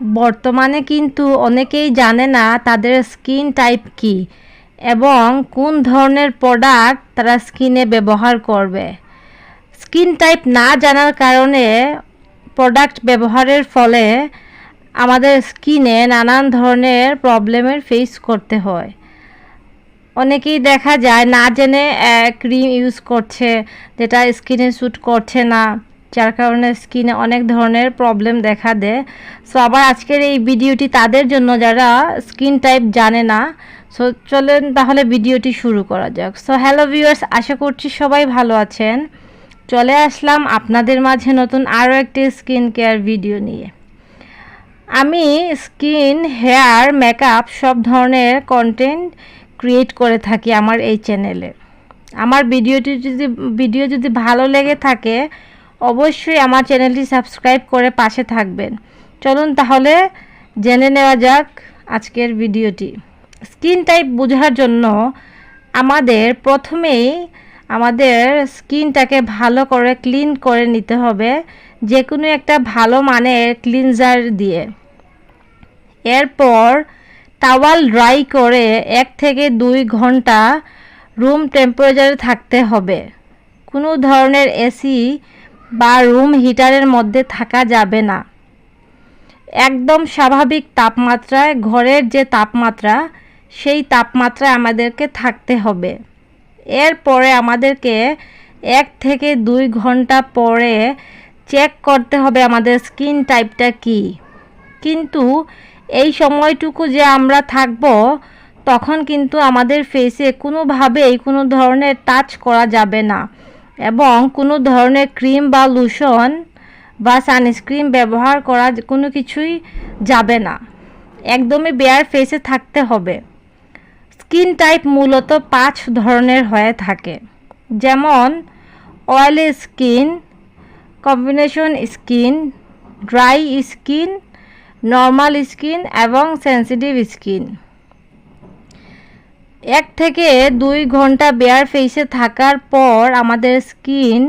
বর্তমানে কিন্তু অনেকেই জানে না তাদের স্কিন টাইপ কি এবং কোন ধরনের প্রোডাক্ট তারা স্কিনে ব্যবহার করবে। স্কিন টাইপ না জানার কারণে প্রোডাক্ট ব্যবহারের ফলে আমাদের স্কিনে নানান ধরনের প্রবলেমের ফেস করতে হয়। অনেকেই দেখা যায় না জেনে ক্রিম ইউজ করছে, যেটা স্কিনে স্যুট করছে না। যার কারণে স্কিনে অনেক ধরনের প্রবলেম দেখা দেয়। সো আবার আজকের এই ভিডিওটি তাদের জন্য যারা স্কিন টাইপ জানে না সো চলেন তাহলে ভিডিওটি শুরু করা যাক। সো হ্যালো ভিউয়ার্স আশা করছি সবাই ভালো আছেন। চলে আসলাম আপনাদের মাঝে নতুন আরও একটি স্কিন কেয়ার ভিডিও নিয়ে। আমি স্কিন হেয়ার মেকআপ সব ধরনের কন্টেন্ট ক্রিয়েট করে থাকি আমার এই চ্যানেলে আমার ভিডিওটি যদি ভিডিও যদি ভালো লেগে থাকে অবশ্যই আমার চ্যানেলটি সাবস্ক্রাইব করে পাশে থাকবেন। চলুন তাহলে জেনে নেওয়া যাক আজকের ভিডিওটি। স্কিন টাইপ বোঝার জন্য আমাদের প্রথমেই আমাদের স্কিনটাকে ভালো করে ক্লিন করে নিতে হবে যে কোনো একটা ভালো মানের ক্লিনজার দিয়ে। এরপর টাওয়াল ড্রাই করে এক থেকে দুই ঘণ্টা রুম টেম্পারেচারে থাকতে হবে। কোনো ধরনের এসি বা রুম হিটারের মধ্যে থাকা যাবে না। একদম স্বাভাবিক তাপমাত্রায়, ঘরের যে তাপমাত্রা, সেই তাপমাত্রায় আমাদেরকে থাকতে হবে। এরপরে আমাদেরকে এক থেকে দুই ঘণ্টা পরে চেক করতে হবে আমাদের স্কিন টাইপটা কি। কিন্তু এই সময়টুকু যে আমরা থাকব, তখন কিন্তু আমাদের ফেসে কোনোভাবেই কোনো ধরনের টাচ করা যাবে না। এবং কোনো ধরনের ক্রিম বা লোশন বা সানস্ক্রিন ব্যবহার করা কোনো কিছুই যাবে না। একদমই বেয়ার ফেসে থাকতে হবে। স্কিন টাইপ মূলত পাঁচ ধরনের হয়ে থাকে। যেমন oily skin combination skin dry skin normal skin এবং সেন্সিটিভ স্কিন এক থেকে দুই ঘণ্টা বেয়ার ফেসে থাকার পর আমাদের স্কিন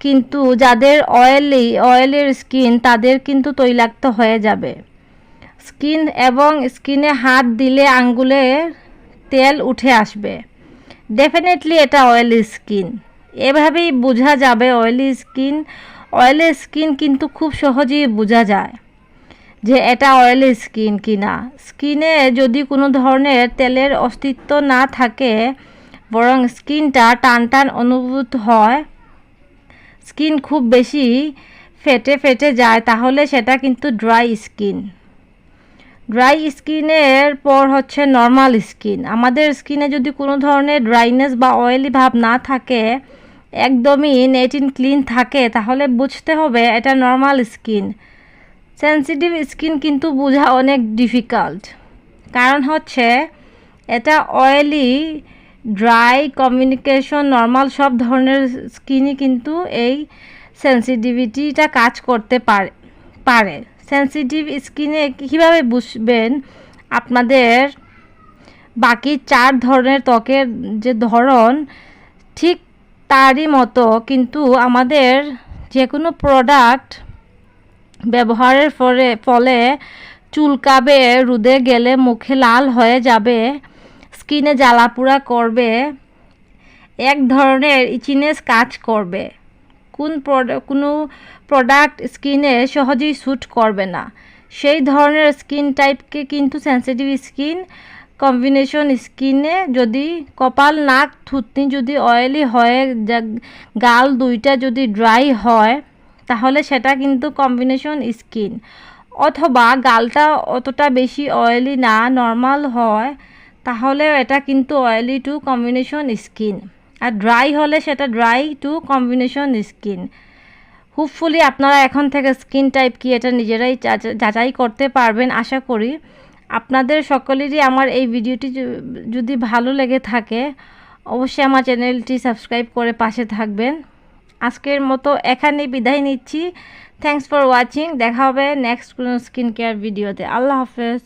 কিন্তু যাদের অয়েলি অয়েলের স্কিন তাদের কিন্তু তৈলাক্ত হয়ে যাবে। স্কিন এবং স্কিনে হাত দিলে আঙ্গুলে তেল উঠে আসবে। ডেফিনেটলি এটা অয়েলি স্কিন এভাবেই বোঝা যাবে অয়েলি স্কিন অয়েলি স্কিন কিন্তু খুব সহজেই বোঝা যায়। যে এটা অয়েলি স্কিন কিনা। স্কিনে যদি কোনো ধরনের তেলের অস্তিত্ব না থাকে, বরং স্কিনটা টান টান অনুভূত হয় স্কিন খুব বেশি ফেটে ফেটে যায়, তাহলে সেটা কিন্তু ড্রাই স্কিন ড্রাই স্কিনের পর হচ্ছে নর্মাল স্কিন আমাদের স্কিনে যদি কোনো ধরনের ড্রাইনেস বা অয়েলি ভাব না থাকে, একদমই নেট ইন ক্লিন থাকে, তাহলে বুঝতে হবে এটা নর্মাল স্কিন সেন্সিটিভ স্কিন কিন্তু বোঝা অনেক ডিফিকাল্ট কারণ হচ্ছে, এটা অয়েলি ড্রাই কমিউনিকেশন নর্মাল সব ধরনের স্কিনই কিন্তু এই সেন্সিটিভিটিটা কাজ করতে পারে পারে। সেন্সিটিভ স্কিনে কীভাবে বুঝবেন? আপনাদের বাকি চার ধরনের ত্বকের যে ধরন, ঠিক তারই মতো কিন্তু আমাদের যে কোনো প্রোডাক্ট ব্যবহারের ফলে ফলে চুলকাবে রুদে গেলে মুখে লাল হয়ে যাবে, স্কিনে জ্বালাপুরা করবে, এক ধরনের ইচিনেস কাজ করবে। কোন কোনো প্রোডাক্ট স্কিনে সহজেই স্যুট করবে না। সেই ধরনের স্কিন টাইপকে কিন্তু সেন্সিটিভ স্কিন কম্বিনেশন স্কিনে যদি কপাল, নাক, থুতনি যদি অয়েলি হয় গাল দুইটা যদি ড্রাই হয় তাহলে সেটা কিন্তু কম্বিনেশন স্কিন অথবা গালটা অতটা বেশি অয়েলি না নর্মাল হয় তাহলেও এটা কিন্তু অয়েলি টু কম্বিনেশন স্কিন আর ড্রাই হলে সেটা dry to combination skin hopefully আপনারা এখন থেকে স্কিন টাইপ কি এটা নিজেরাই যাচাই করতে পারবেন, আশা করি। আপনাদের সকলেরই আমার এই ভিডিওটি যদি ভালো লেগে থাকে, অবশ্যই আমার চ্যানেলটি সাবস্ক্রাইব করে পাশে থাকবেন। আজকের মতো এখানেই বিদায় নিচ্ছি। থ্যাংকস ফর ওয়াচিং দেখা হবে নেক্সট কোনো স্কিন কেয়ার ভিডিওতে আল্লাহ হাফেজ।